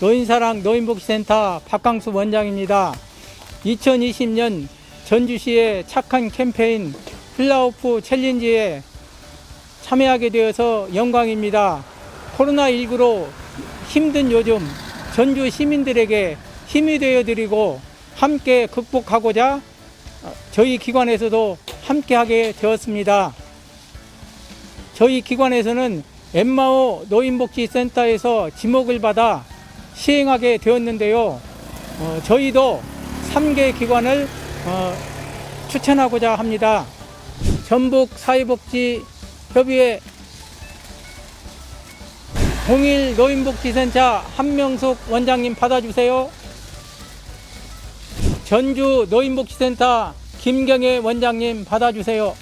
노인사랑 노인복지센터 박강수 원장입니다. 2020년 전주시의 착한 캠페인 플라우프 챌린지에 참여하게 되어서 영광입니다. 코로나19로 힘든 요즘 전주 시민들에게 힘이 되어 드리고 함께 극복하고자 저희 기관에서도 함께 하게 되었습니다. 저희 기관에서는 엠마오 노인복지센터에서 지목을 받아 시행하게 되었는데요. 어, 저희도 3개 기관을 어, 추천하고자 합니다. 전북 사회복지 협의회 동일 노인복지센터 한명숙 원장님 받아주세요. 전주 노인복지센터 김경애 원장님 받아주세요.